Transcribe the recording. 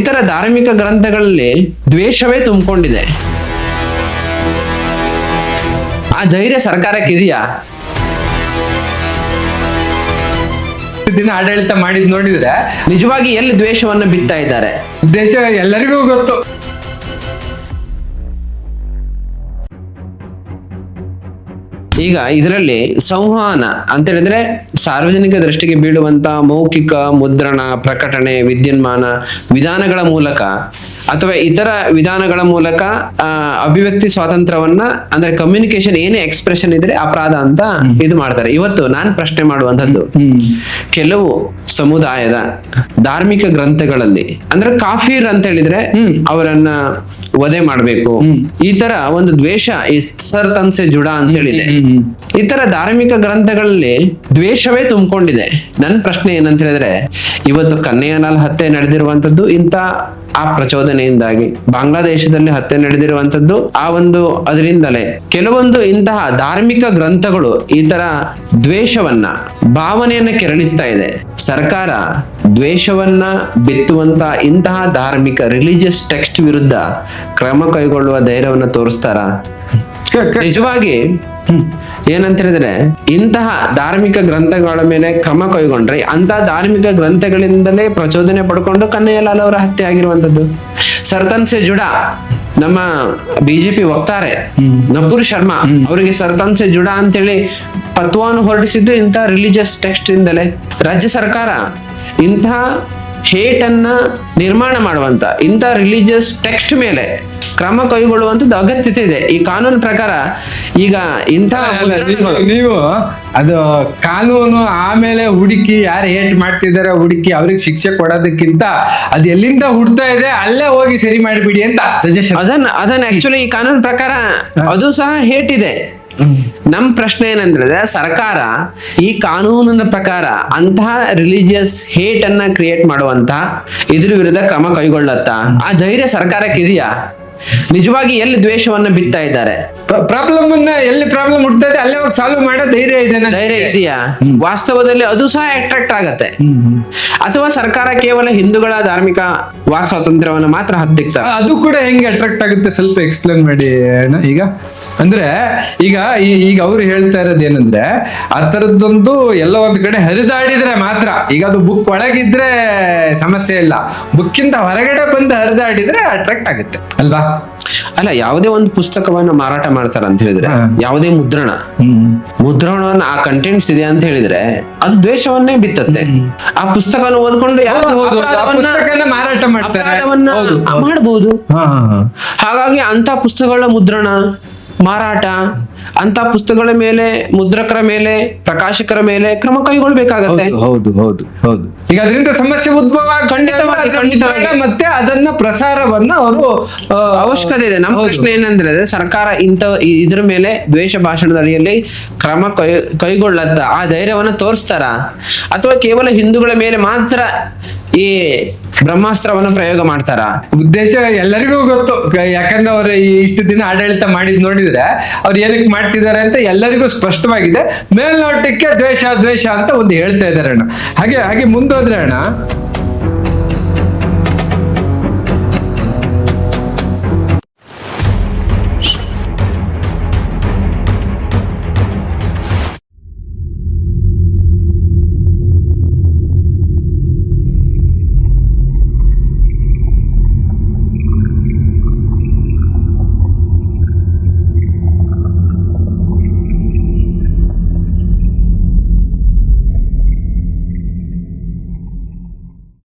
ಇತರ ಧಾರ್ಮಿಕ ಗ್ರಂಥಗಳಲ್ಲಿ ದ್ವೇಷವೇ ತುಂಬಿಕೊಂಡಿದೆ. ಆ ಧೈರ್ಯ ಸರ್ಕಾರಕ್ಕೆ ಇದೆಯಾ ದಿನ ಆಡಳಿತ ಮಾಡಿದ್ ನೋಡಿದ್ರೆ ನಿಜವಾಗಿ ಎಲ್ಲಿ ದ್ವೇಷವನ್ನು ಬಿತ್ತಾ ಇದ್ದಾರೆ? ದೇಶ ಎಲ್ಲರಿಗೂ ಗೊತ್ತು. ಈಗ ಇದರಲ್ಲಿ ಸಂವಹನ ಅಂತ ಹೇಳಿದ್ರೆ ಸಾರ್ವಜನಿಕ ದೃಷ್ಟಿಗೆ ಬೀಳುವಂತ ಮೌಖಿಕ ಮುದ್ರಣ ಪ್ರಕಟಣೆ ವಿದ್ಯುನ್ಮಾನ ವಿಧಾನಗಳ ಮೂಲಕ ಅಥವಾ ಇತರ ವಿಧಾನಗಳ ಮೂಲಕ ಆ, ಅಭಿವ್ಯಕ್ತಿ ಸ್ವಾತಂತ್ರ್ಯವನ್ನ ಅಂದ್ರೆ ಕಮ್ಯುನಿಕೇಶನ್ ಏನೇ ಎಕ್ಸ್ಪ್ರೆಷನ್ ಇದ್ರೆ ಅಪರಾಧ ಅಂತ ಇದು ಮಾಡ್ತಾರೆ. ಇವತ್ತು ನಾನು ಪ್ರಶ್ನೆ ಮಾಡುವಂತದ್ದು ಕೆಲವು ಸಮುದಾಯದ ಧಾರ್ಮಿಕ ಗ್ರಂಥಗಳಲ್ಲಿ ಅಂದ್ರೆ ಕಾಫೀರ್ ಅಂತ ಹೇಳಿದ್ರೆ ಅವರನ್ನ ವಧೆ ಮಾಡಬೇಕು. ಈ ತರ ಒಂದು ದ್ವೇಷ ಈ ಸರ್ ತನ್ಸೆ ಜುಡ ಅಂತ ಹೇಳಿದೆ. ಈ ತರ ಧಾರ್ಮಿಕ ಗ್ರಂಥಗಳಲ್ಲಿ ದ್ವೇಷವೇ ತುಂಬಿಕೊಂಡಿದೆ. ನನ್ನ ಪ್ರಶ್ನೆ ಏನಂತ ಹೇಳಿದ್ರೆ ಇವತ್ತು ಕನ್ನೆಯನಾಲ್ ಹತ್ಯೆ ನಡೆದಿರುವಂತದ್ದು ಇಂಥ ಆ ಪ್ರಚೋದನೆಯಿಂದಾಗಿ ಬಾಂಗ್ಲಾದೇಶದಲ್ಲಿ ಹತ್ಯೆ ನಡೆದಿರುವಂತದ್ದು ಆ ಒಂದು ಅದರಿಂದಲೇ. ಕೆಲವೊಂದು ಇಂತಹ ಧಾರ್ಮಿಕ ಗ್ರಂಥಗಳು ಈ ತರ ದ್ವೇಷವನ್ನ, ಭಾವನೆಯನ್ನ ಕೆರಳಿಸ್ತಾ ಇದೆ. ಸರ್ಕಾರ ದ್ವೇಷವನ್ನ ಬಿತ್ತುವಂತ ಇಂತಹ ಧಾರ್ಮಿಕ ರಿಲಿಜಿಯಸ್ ಟೆಕ್ಸ್ಟ್ ವಿರುದ್ಧ ಕ್ರಮ ಕೈಗೊಳ್ಳುವ ಧೈರ್ಯವನ್ನು ತೋರಿಸ್ತಾರ? ನಿಜವಾಗಿ ಏನಂತ ಹೇಳಿದ್ರೆ ಇಂತಹ ಧಾರ್ಮಿಕ ಗ್ರಂಥಗಳ ಮೇಲೆ ಕ್ರಮ ಕೈಗೊಂಡ್ರೆ ಅಂತಹ ಧಾರ್ಮಿಕ ಗ್ರಂಥಗಳಿಂದಲೇ ಪ್ರಚೋದನೆ ಪಡ್ಕೊಂಡು ಕನ್ನಯ್ಯಲಾಲ್ ಅವರ ಹತ್ಯೆ ಆಗಿರುವಂತದ್ದು ಸರ್ತನ್ ಸೆ ಜುಡಾ ನಮ್ಮ ಬಿಜೆಪಿ ವಕ್ತಾರೆ ನಪುರ್ ಶರ್ಮಾ ಅವರಿಗೆ ಸರ್ತನ್ ಸೆ ಜುಡಾ ಅಂತೇಳಿ ಪತ್ವವನ್ನು ಹೊರಡಿಸಿದ್ದು ಇಂತಹ ರಿಲಿಜಿಯಸ್ ಟೆಕ್ಸ್ಟ್ ಇಂದಲೇ. ರಾಜ್ಯ ಸರ್ಕಾರ ಇಂತಹ ಹೇಟ್ ಅನ್ನ ನಿರ್ಮಾಣ ಮಾಡುವಂತ ಇಂಥ ರಿಲಿಜಿಯಸ್ ಟೆಕ್ಸ್ಟ್ ಮೇಲೆ ಕ್ರಮ ಕೈಗೊಳ್ಳುವಂತದ್ದು ಅಗತ್ಯತೆ ಇದೆ. ಈ ಕಾನೂನು ಪ್ರಕಾರ ಈಗ ಇಂಥ ನೀವು- ನೀವು ಅದು ಕಾನೂನು ಆಮೇಲೆ ಹುಡುಕಿ ಯಾರು ಹೇಟ್ ಮಾಡ್ತಿದ್ದಾರೆ ಹುಡುಕಿ ಅವ್ರಿಗೆ ಶಿಕ್ಷೆ ಕೊಡೋದಕ್ಕಿಂತ ಅದು ಎಲ್ಲಿಂದ ಹುಡ್ತಾ ಇದೆ ಅಲ್ಲೇ ಹೋಗಿ ಸರಿ ಮಾಡಿಬಿಡಿ ಅಂತ ಸಜೆಷನ್ ಅದನ್ನ ಅದನ್ನ ಆಕ್ಚುಲಿ ಈ ಕಾನೂನು ಪ್ರಕಾರ ಅದು ಸಹ ಹೇಟ್ ಇದೆ. ನಮ್ ಪ್ರಶ್ನೆ ಏನಂದ್ರೆ ಸರ್ಕಾರ ಈ ಕಾನೂನಿನ ಪ್ರಕಾರ ಅಂತಹ ರಿಲಿಜಿಯಸ್ ಹೇಟ್ ಅನ್ನ ಕ್ರಿಯೇಟ್ ಮಾಡುವಂತ ಇದ್ರ ವಿರುದ್ಧ ಕ್ರಮ ಕೈಗೊಳ್ಳತ್ತಾ? ಆ ಧೈರ್ಯ ಸರ್ಕಾರಕ್ಕೆ ಇದೆಯಾ ನಿಜವಾಗಿ ಎಲ್ಲಿ ದ್ವೇಷವನ್ನ ಬಿತ್ತಾ ಇದ್ದಾರೆ? ಪ್ರಾಬ್ಲಮ್ ಅನ್ನ ಎಲ್ಲಿ ಪ್ರಾಬ್ಲಮ್ ಹುಟ್ಟದೆ ಅಲ್ಲೇ ಹೋಗಿ ಸಾಲ್ವ್ ಮಾಡೋ ಧೈರ್ಯ ಇದೆ ಧೈರ್ಯ ಇದೆಯಾ? ವಾಸ್ತವದಲ್ಲಿ ಅದು ಸಹ ಅಟ್ರಾಕ್ಟ್ ಆಗತ್ತೆ. ಅಥವಾ ಸರ್ಕಾರ ಕೇವಲ ಹಿಂದೂಗಳ ಧಾರ್ಮಿಕ ವಾಕ್ ಸ್ವಾತಂತ್ರ್ಯವನ್ನು ಮಾತ್ರ ಹತ್ತಿಕ್ತಾರೆ ಅದು ಕೂಡ ಹೆಂಗೆ ಅಟ್ರಾಕ್ಟ್ ಆಗುತ್ತೆ ಸ್ವಲ್ಪ ಎಕ್ಸ್ಪ್ಲೇನ್ ಮಾಡಿ ಈಗ? ಅಂದ್ರೆ ಈಗ ಈಗ ಅವ್ರು ಹೇಳ್ತಾ ಇರೋದು ಏನಂದ್ರೆ ಆ ಥರದ್ದೊಂದು ಎಲ್ಲ ಒಂದ್ ಕಡೆ ಹರಿದಾಡಿದ್ರೆ ಮಾತ್ರ. ಈಗ ಅದು ಬುಕ್ ಒಳಗಿದ್ರೆ ಸಮಸ್ಯೆ ಇಲ್ಲ. ಬುಕ್ಕಿಂದ ಹೊರಗಡೆ ಬಂದು ಹರಿದಾಡಿದ್ರೆ ಅಟ್ರಾಕ್ಟ್ ಆಗುತ್ತೆ. ಅಲ್ವಾ? ಅಲ್ಲ ಯಾವುದೇ ಒಂದು ಪುಸ್ತಕವನ್ನ ಮಾರಾಟ ಮಾಡ್ತಾರ ಅಂತ ಹೇಳಿದ್ರೆ. ಯಾವುದೇ ಮುದ್ರಣ. ಮುದ್ರಣವನ್ನ ಆ ಕಂಟೆಂಟ್ಸ್ ಇದೆ ಅಂತ ಹೇಳಿದ್ರೆ ಅದು ದ್ವೇಷವನ್ನೇ ಬಿತ್ತತ್ತೆ. ಆ ಪುಸ್ತಕವನ್ನು ಓದ್ಕೊಂಡು ಮಾರಾಟ ಮಾಡ್ತಾರೆ. ಮಾಡಬಹುದು. ಹಾಗಾಗಿ ಅಂತ ಪುಸ್ತಕಗಳ ಮುದ್ರಣ ಮಾರಾಟ ಅಂತ ಪುಸ್ತಕಗಳ ಮೇಲೆ ಮುದ್ರಕರ ಮೇಲೆ ಪ್ರಕಾಶಕರ ಮೇಲೆ ಕ್ರಮ ಕೈಗೊಳ್ಬೇಕಾಗತ್ತೆ ಹೌದು ಹೌದು ಹೌದು ಹೌದು. ಈಗ ಅದರಿಂದ ಸಮಸ್ಯೆ ಉದ್ಭವ ಖಂಡಿತವಾಗಿ, ಖಂಡಿತವಾಗಿ. ಮತ್ತೆ ಅದನ್ನ ಪ್ರಸಾರವನ್ನ ಅವರು ಅವಶ್ಯಕತೆ ಇದೆ. ನಮ್ಮ ಪ್ರಶ್ನೆ ಏನಂದ್ರೆ ಸರ್ಕಾರ ಇಂಥ ಇ- ಇದ್ರ ಮೇಲೆ ದ್ವೇಷ ಭಾಷಣದ ಅಡಿಯಲ್ಲಿ ಕ್ರಮ ಕೈ ಕೈಗೊಳ್ಳತ್ತ ಆ ಧೈರ್ಯವನ್ನ ತೋರಿಸ್ತಾರ? ಅಥವಾ ಕೇವಲ ಹಿಂದೂಗಳ ಮೇಲೆ ಮಾತ್ರ ಈ ಬ್ರಹ್ಮಾಸ್ತ್ರವನ್ನು ಪ್ರಯೋಗ ಮಾಡ್ತಾರ? ಉದ್ದೇಶ ಎಲ್ಲರಿಗೂ ಗೊತ್ತು. ಯಾಕಂದ್ರೆ ಅವ್ರ ಈ ಇಷ್ಟು ದಿನ ಆಡಳಿತ ಮಾಡಿದ್ ನೋಡಿದ್ರೆ ಅವ್ರು ಏನಕ್ಕೆ ಮಾಡ್ತಿದ್ದಾರೆ ಅಂತ ಎಲ್ಲರಿಗೂ ಸ್ಪಷ್ಟವಾಗಿದೆ. ಮೇಲ್ನೋಟಕ್ಕೆ ದ್ವೇಷ ದ್ವೇಷ ಅಂತ ಒಂದು ಹೇಳ್ತಾ ಇದ್ದಾರೆ ಅಣ್ಣ. ಹಾಗೆ ಹಾಗೆ ಮುಂದೋದ್ರೆ ಅಣ್ಣ